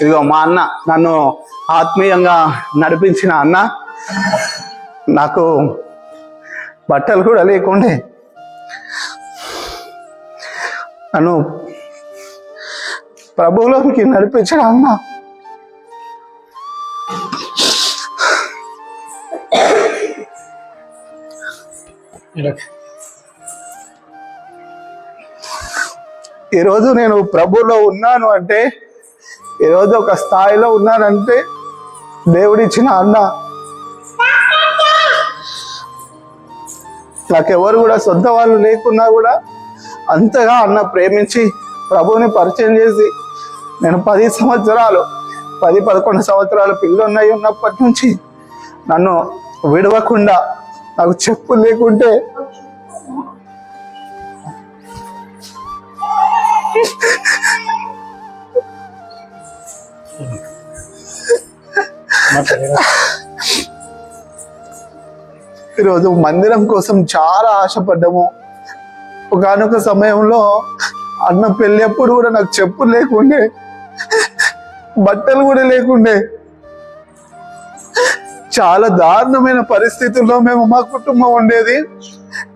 ఇదిగో మా అన్న నన్ను ఆత్మీయంగా నడిపించిన అన్న. నాకు బట్టలు కూడా లేకుండే. నన్ను ప్రభువులోకి నడిపించిన అన్న. ఈరోజు నేను ప్రభులో ఉన్నాను అంటే ఈరోజు ఒక స్థాయిలో ఉన్నారంటే దేవుడిచ్చిన అన్న. నాకెవరు కూడా సొంత వాళ్ళు లేకున్నా కూడా అంతగా అన్న ప్రేమించి ప్రభువుని పరిచయం చేసి నేను పది సంవత్సరాలు పది పదకొండు సంవత్సరాలు పిల్లలున్నాయి ఉన్నప్పటి నుంచి నన్ను విడవకుండా నాకు చెప్పు లేకుంటే ఈరోజు మందిరం కోసం చాలా ఆశపడ్డాము. ఒకనొక సమయంలో అన్న పెళ్ళి అప్పుడు కూడా నాకు చెప్పులు లేకుండే బట్టలు కూడా లేకుండే. చాలా దారుణమైన పరిస్థితుల్లో మేము మా కుటుంబం ఉండేది.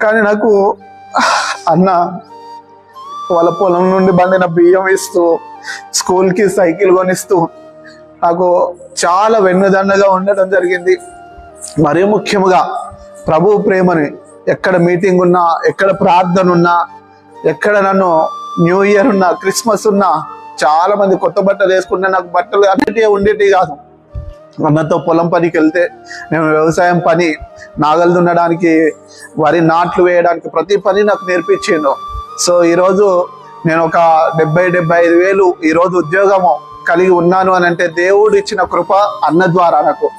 కానీ నాకు అన్న వాళ్ళ పొలం నుండి బండిన బియ్యం ఇస్తూ స్కూల్కి సైకిల్ కొనిస్తూ నాకు చాలా వెన్నుదండగా ఉండటం జరిగింది. మరీ ముఖ్యంగా ప్రభు ప్రేమని ఎక్కడ మీటింగ్ ఉన్నా ఎక్కడ ప్రార్థన ఉన్నా ఎక్కడ నన్ను న్యూ ఇయర్ ఉన్నా క్రిస్మస్ ఉన్నా చాలా మంది కొత్త బట్టలు వేసుకుంటే నాకు బట్టలు అన్నిటి ఉండేటివి కాదు. అన్నతో పొలం పనికి వెళ్తే నేను వ్యవసాయం పని నాగలు దున్నడానికి వరి నాట్లు వేయడానికి ప్రతి పని నాకు నేర్పించిండు. సో ఈరోజు నేను ఒక డెబ్బై డెబ్బై ఐదు వేలు ఈరోజు ఉద్యోగము కలిగి ఉన్నాను అని అంటే దేవుడు ఇచ్చిన కృప అన్న ద్వారా నాకు.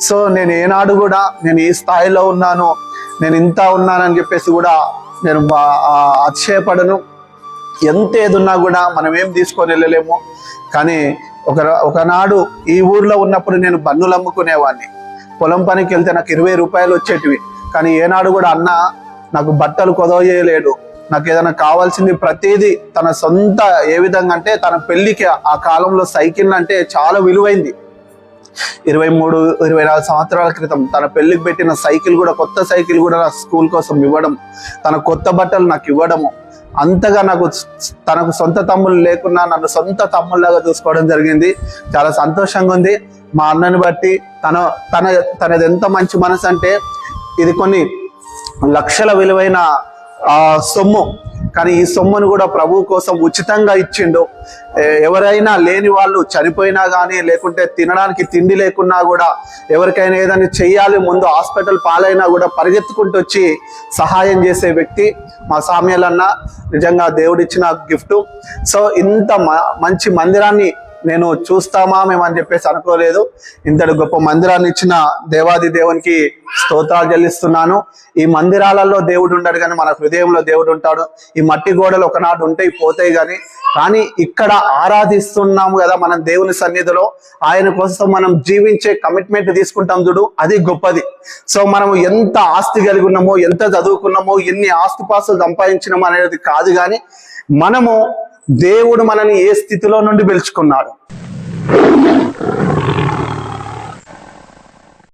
సో నేను ఏనాడు కూడా నేను ఈ స్థాయిలో ఉన్నాను నేను ఇంత ఉన్నానని చెప్పేసి కూడా నేను బా- అతిశయపడను. ఎంత ఏదున్నా కూడా మనం ఏం తీసుకొని వెళ్ళలేము. కానీ ఒక ఒకనాడు ఈ ఊర్లో ఉన్నప్పుడు నేను బన్నులు అమ్ముకునేవాడిని పొలం పనికి వెళ్తే నాకు ఇరవై రూపాయలు వచ్చేటివి. కానీ ఏనాడు కూడా అన్న నాకు బట్టలు కొదవజేయలేడు నాకు ఏదైనా కావాల్సింది ప్రతిదీ తన సొంత ఏ విధంగా అంటే తన పెళ్ళికి ఆ కాలంలో సైకిల్ అంటే చాలా విలువైంది. ఇరవై మూడు ఇరవై నాలుగు సంవత్సరాల క్రితం తన పెళ్ళికి పెట్టిన సైకిల్ కూడా కొత్త సైకిల్ కూడా నా స్కూల్ కోసం ఇవ్వడం తన కొత్త బట్టలు నాకు ఇవ్వడము అంతగా నాకు తనకు సొంత తమ్ముళ్ళు లేకున్నా నన్ను సొంత తమ్ముళ్ళగా చూసుకోవడం జరిగింది. చాలా సంతోషంగా ఉంది. మా అన్నని బట్టి తన తన తనది ఎంత మంచి మనసు అంటే ఇది కొన్ని లక్షల విలువైన ఆ సొమ్ము. కానీ ఈ సొమ్మును కూడా ప్రభు కోసం ఉచితంగా ఇచ్చిండు. ఎవరైనా లేని వాళ్ళు చనిపోయినా కానీ లేకుంటే తినడానికి తిండి లేకున్నా కూడా ఎవరికైనా ఏదైనా చెయ్యాలి ముందు హాస్పిటల్ పాలైనా కూడా పరిగెత్తుకుంటూ వచ్చి సహాయం చేసే వ్యక్తి మా సామ్యాలన్న. నిజంగా దేవుడిచ్చిన గిఫ్ట్. సో ఇంత మ- మంచి మందిరాన్ని నేను చూస్తామా మేము అని చెప్పేసి అనుకోలేదు. ఇంతటి గొప్ప మందిరాన్ని ఇచ్చిన దేవాది దేవునికి స్తోత్రాలు చెల్లిస్తున్నాను. ఈ మందిరాలలో దేవుడు ఉండడు కానీ మన హృదయంలో దేవుడు ఉంటాడు. ఈ మట్టి గోడలు ఒకనాడు ఉంటాయి పోతాయి కానీ కానీ ఇక్కడ ఆరాధిస్తున్నాము కదా మనం దేవుని సన్నిధిలో. ఆయన కోసం మనం జీవించే కమిట్మెంట్ తీసుకుంటాం చూడు అది గొప్పది. సో మనం ఎంత ఆస్తి కలిగి ఉన్నామో ఎంత చదువుకున్నామో ఎన్ని ఆస్తిపాస్తులు సంపాదించినామో అనేది కాదు కానీ మనము దేవుడు మనని ఏ స్థితిలో నుండి పిలుచుకున్నాడు?